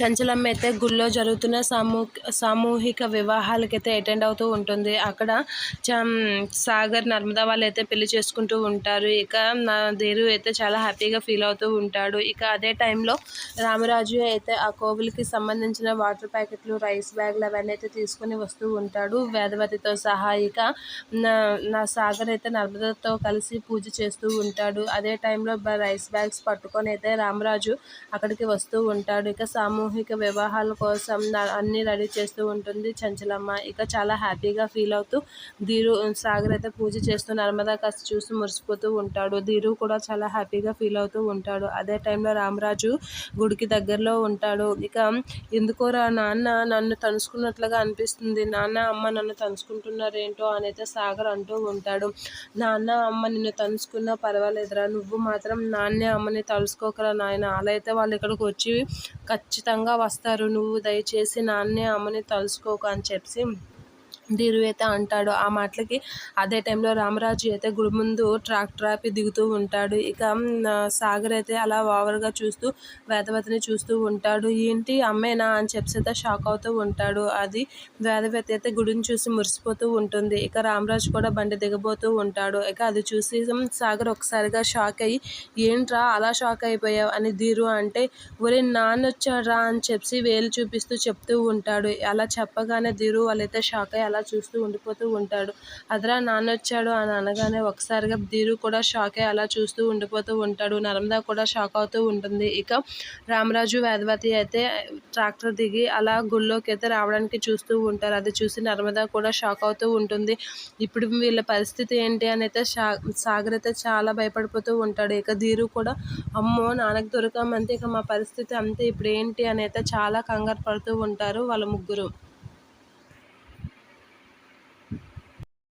చంచలమ్మ అయితే గుళ్ళో జరుగుతున్న సామూ సామూహిక వివాహాలకైతే అటెండ్ అవుతూ ఉంటుంది. అక్కడ చం సాగర్ నర్మదా వాళ్ళు అయితే పెళ్ళి చేసుకుంటూ ఉంటారు. ఇక నా దేరు అయితే చాలా హ్యాపీగా ఫీల్ అవుతూ ఉంటాడు. ఇక అదే టైంలో రామరాజు అయితే ఆ కోవిల్కి సంబంధించిన వాటర్ ప్యాకెట్లు రైస్ బ్యాగ్లు అవన్నీ అయితే తీసుకుని వస్తూ ఉంటాడు. వేదవతితో సహా ఇక నా నా సాగర్ అయితే నర్మదతో కలిసి పూజ చేస్తూ ఉంటాడు. అదే టైంలో రైస్ బ్యాగ్స్ పట్టుకొని అయితే రామరాజు అక్కడికి వస్తూ ఉంటాడు. ఇక సామూహిక వివాహాల కోసం అన్నీ రెడీ చేస్తూ ఉంటుంది చంచలమ్మ. ఇక చాలా హ్యాపీగా ఫీల్ అవుతూ ధీరు సాగర్ అయితే పూజ చేస్తూ నర్మదా కాస్త చూసి మురిసిపోతూ ఉంటాడు. ధీరు కూడా చాలా హ్యాపీగా ఫీల్ అవుతూ ఉంటాడు. అదే టైంలో రామరాజు గుడికి దగ్గరలో ఉంటాడు. ఇక ఎందుకోరా నాన్న నన్ను తలుసుకున్నట్లుగా అనిపిస్తుంది. నాన్న అమ్మ నన్ను తలుసుకుంటున్నారేంటో అని అయితే సాగర్ అంటూ ఉంటాడు. నాన్న అమ్మ నిన్ను తలుసుకున్నా పర్వాలేదురా. నువ్వు మాత్రం నాన్నే అమ్మని తలుసుకోకరా నాయన. అలా అయితే వాళ్ళు ఇక్కడికి వచ్చి ఖచ్చితంగా వస్తారు. నువ్వు దయచేసి నాన్నే అమ్మని తలుసుకోకు అని చెప్పి ధీరు అయితే అంటాడు. ఆ మాటలకి అదే టైంలో రామరాజు అయితే గుడి ముందు ట్రాక్టర్ ఆపి దిగుతూ ఉంటాడు. ఇక సాగర్ అయితే అలా ఓవర్గా చూస్తూ వేదవతిని చూస్తూ ఉంటాడు. ఏంటి అమ్మేనా అని చెప్పి అయితే షాక్ అవుతూ ఉంటాడు. అది వేదవతి అయితే గుడిని చూసి మురిసిపోతూ ఉంటుంది. ఇక రామరాజు కూడా బండి దిగబోతూ ఉంటాడు. ఇక అది చూసి సాగర్ ఒకసారిగా షాక్ అయ్యి ఏంట్రా అలా షాక్ అయిపోయావు? అని ధీరు అంటే ఒరే నాన్న వచ్చాడ్రా అని చెప్పి వేలు చూపిస్తూ చెప్తూ ఉంటాడు. అలా చెప్పగానే ధీరు వాళ్ళైతే షాక్ అయ్యి అలా అలా చూస్తూ ఉండిపోతూ ఉంటాడు. అదరా నాన్న వచ్చాడు అని అనగానే ఒకసారిగా ధీరు కూడా షాక్ అయ్యి అలా చూస్తూ ఉండిపోతూ ఉంటాడు. నర్మదా కూడా షాక్ అవుతూ ఉంటుంది. ఇక రామరాజు వేదవతి అయితే ట్రాక్టర్ దిగి అలా గుళ్ళోకి అయితే రావడానికి చూస్తూ ఉంటారు. అది చూసి నర్మదా కూడా షాక్ అవుతూ ఉంటుంది. ఇప్పుడు వీళ్ళ పరిస్థితి ఏంటి అని అయితే సాగర్ అయితే చాలా భయపడిపోతూ ఉంటాడు. ఇక ధీరు కూడా అమ్మో నాన్నకు దొరకమంటే ఇక మా పరిస్థితి అంతే. ఇప్పుడు ఏంటి అని అయితే చాలా కంగారు పడుతూ ఉంటారు వాళ్ళ ముగ్గురు.